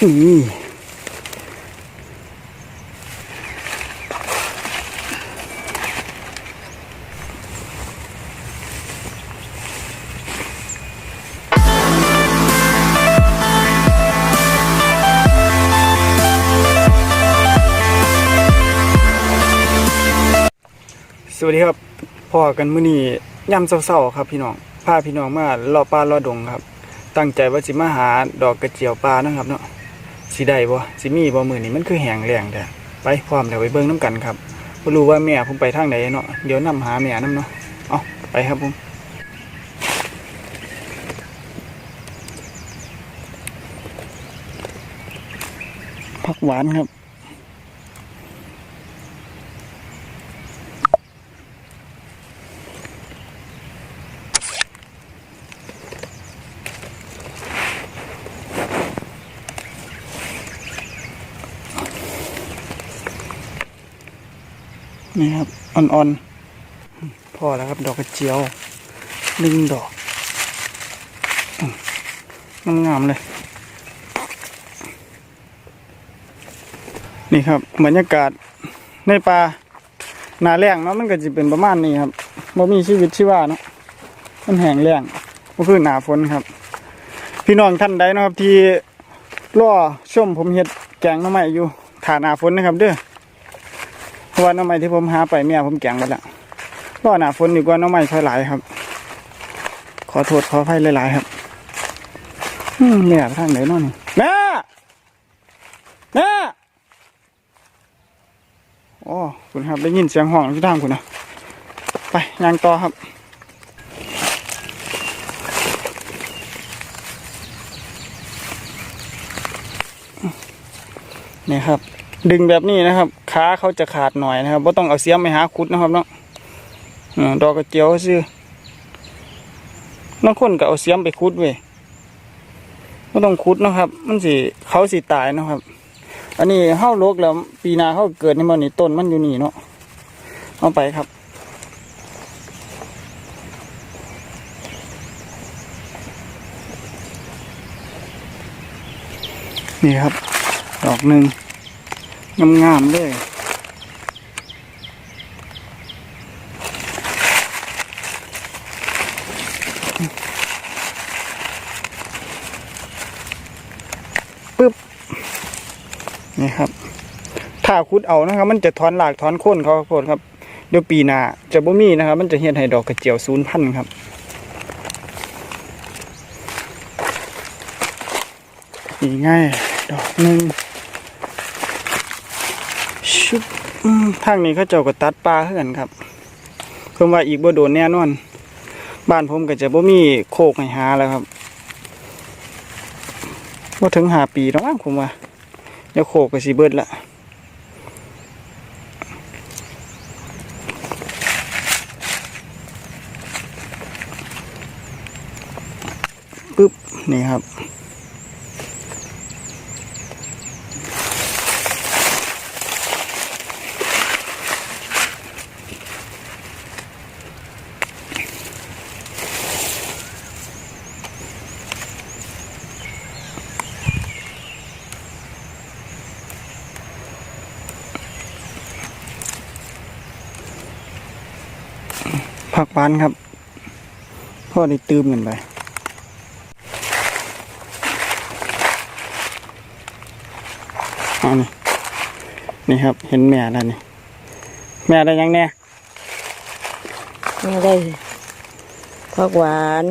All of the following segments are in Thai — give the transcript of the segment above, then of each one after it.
นี่สวัสดีครับพ่อกันมื้อนี้ย่ำเศร้าๆครับพี่น้องพาพี่น้องมาลาะป่าลาะดงครับ ตั้งใจว่าสิมาหาดอกกระเจียวปลานะครับเนาะ สิได้บ่สิมีบ่มือนี่มันคือแหงแล้งแต่ไปพร้อมเดี๋ยวไปเบิ่งน้ำกันครับบ่รู้ว่าแม่ผมไปทางไหนเนาะเดี๋ยวนํหาแม่นํเนาะเอาไปครับผมผักหวานครับ นี่ครับอ่อนๆพอแล้วครับดอกกระเจียวหนึ่งดอกงามๆเลยนี่ครับบรรยากาศในป่าหนาแรงเนาะมันก็จะเป็นประมาณนี้ครับบ่มีชีวิตชีวาเนาะมันแห้งแล้งก็คือหนาฝนครับ พี่น้องท่านใดนะครับที่รอชมผมเฮ็ดแกงน้ำใหม่อยู่ถาหนาฝนนะครับเด้อ ว่าน้ำไม้ที่ผมหาไปเมียผมแกงไปแล้วรอหนาฝนดีกว่าน้ำไม้ค่อยหลายครับ ขอโทษขออภัยหลายๆครับอืมแม่ไปทางไหนนาะนี่แม่แม่โอ้คุณครับได้ยินเสียงห้องที่ทางคุณนะไปยางต่อครับนี่ครับ ดึงแบบนี้นะครับขาเขาจะขาดหน่อยนะครับว่าต้องเอาเสียมไปหาคุดนะครับเนาะเออดอกกระเจียวซื้อบางคนก็เอาเสียมไปคุดเว้ยไม่ต้องคุดนะครับ มันสิเขาสิตายนะครับ อันนี้เข้าโลกแล้ว ปีนาเขาเกิดในมันนี่ต้นมันอยู่นี่เนาะเอาไปครับนี่ครับ ดอกหนึ่ง งามๆเลย ปึ๊บ นี่ครับ ถ้าคุดเอานะครับ มันจะถอนหลากถอนโค่นเขาโคตรครับ เดี๋ยวปีหน้าจะบ่มีนะครับ มันจะเฮ็ดให้ดอกกระเจียวศูนย์พันครับนี่ง่าย ดอกหนึ่ง ชุบทางนี้เขาเจ้าก็ตัดปลาเฮือนครับเพิ่มว่าอีกบ่โดนแน่นอน บ้านผมก็จะบ่มีโคกให้หาแล้วครับบ่ถึงหาปีแล้วมั้งผมว่าเดี๋ยวโคกก็สิเบิดละปึ๊บนี่ครับ ผักหวานครับ พ่อได้ตืมกันไปเอานี่นี่ครับ เห็นแม่แล้วนี่ แม่ได้ยังแน่ไม่ได้ผักหวาน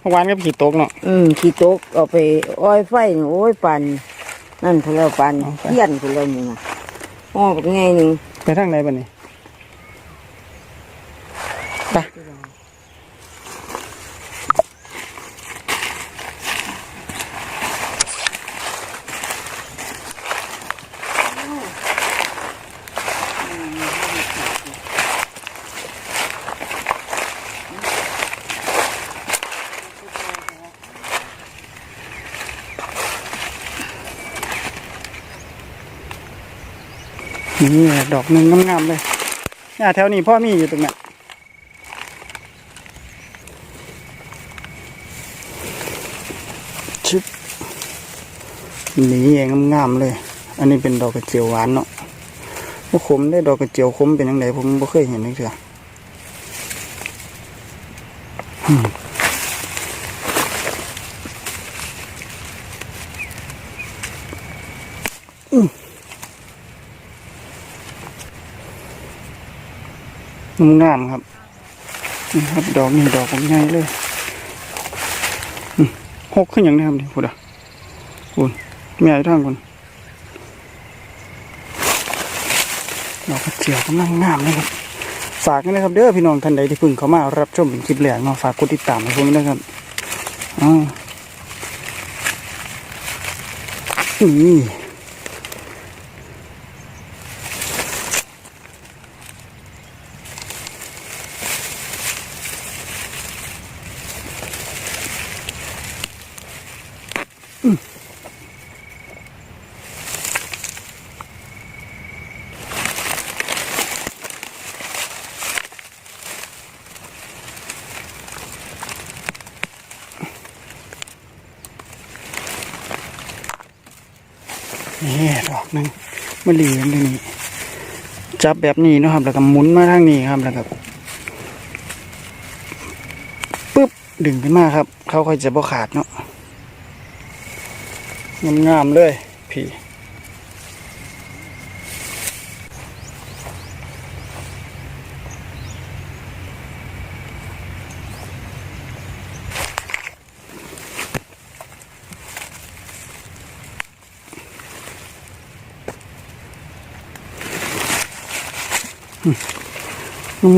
ผักหวานกับขี้ตกเนาะอืมขี้ตกเอาไปอ้อยไฟนี่โอ้ยปันนั่นพนแล้วปันเอาไปเพี้ยนพนแล้วนี่นะอ้อเป็นไงหนึ่งไปทางไหนบ้านี่ นี่ดอกหนึ่งงามๆเลยเนี่ยแถวนี้พ่อมีอยู่ตรงนี้ยชึบหนีเองงามๆเลย อันนี้เป็นดอกกระเจียวหวานเนาะบ่ขมได้ดอกกระเจียวขมเป็นยังไงผมบ่เคยเห็นเลยเถอะอืมอืม งามครับนี่ครับ ดอกนี่ดอกผมใหญ่เลยหกขึ้นอย่างนี้ครับนี่พูดอะคุณแม่อยู่ทางคุณดอกกระเจียวกำลังงามเลยครับฝากกันะครับเด้อพี่น้องท่านใดที่เพิ่งเข้ามารับชมเป็นคลิปแรกเนาะฝากกดติดตามให้ผมด้วยนะครับอ๋อนี่ นี่ดอกนึงมะลีกันเลยนี่จับแบบนี้นะครับ แล้วก็หมุนมาทางนี้ครับแล้วก็ปึ๊บดึงขึ้นมาครับ เขาค่อยจะบ่ขาดเนาะ งามๆเลย พี่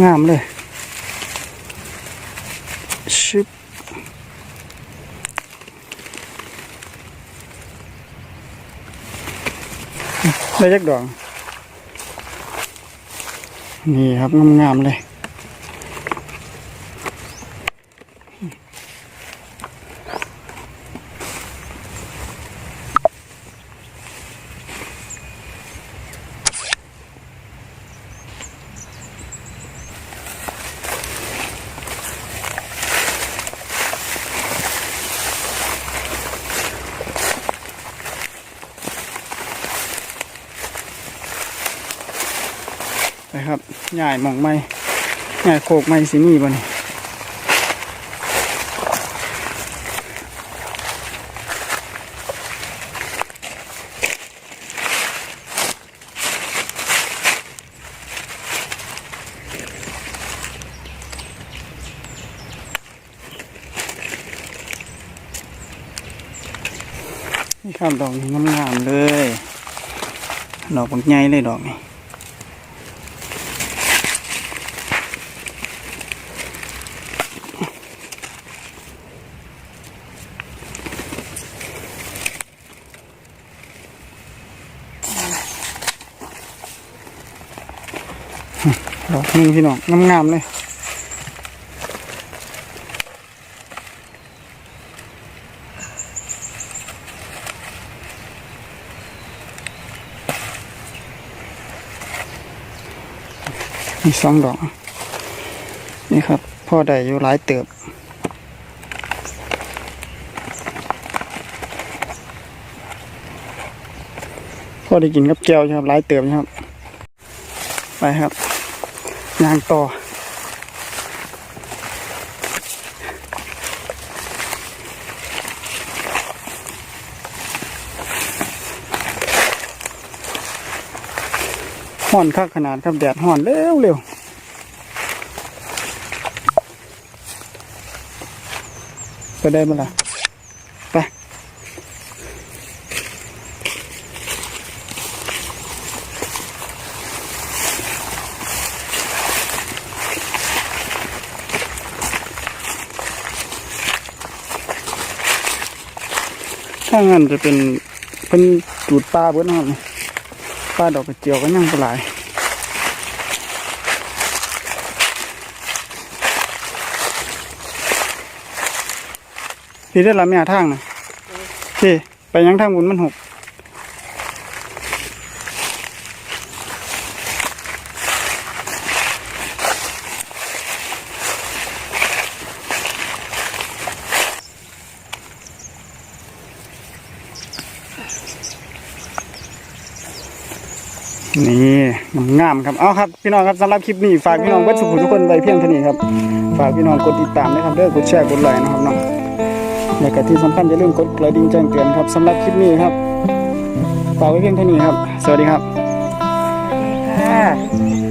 งามๆเลย ได้จักดอก นี่ครับงามๆเลย ใหญ่หมองไม้ใหญ่โคกไม้สิมีบ่นี่นี่ครับดอกนี้งามๆเลย ดอกบักใหญ่เลยดอกนี้ ดอกหนึงพี่น้องงามๆเลยมีสองดอก นี่ครับ พ่อได้อยู่หลายเติบพ่อได้กินกับแก้วใช่ครับหลายเติบนะครับ ไปครับ ยางต่อ ห่อนคักขนาดครับแดดห่อนเร็วเร็วไปได้เมื่อไหร่างั้นจะเป็นเป็นจูดปลาเบิ้นะครับนี่ปลาดอกกระเจียวก็ยังปลายพี่ได้ละแม่ทางนะพี่ไปยังทางบุญมันหก นี่งามๆครับเอาครับพี่น้องครับสำหรับคลิปนี้ฝากพี่น้องวัดสุขุทุกคนไว้เพียงเท่านี้ครับ ฝากพี่น้องกดติดตามนะครับเด้อกดแชร์กดไลค์นะครับเนาะและก็ที่สำคัญอย่าลืมกดกระดิ่งแจ้งเตือนครับสำหรับคลิปนี้ครับฝากไว้เพียงเท่านี้ครับ สวัสดีครับ ค่ะ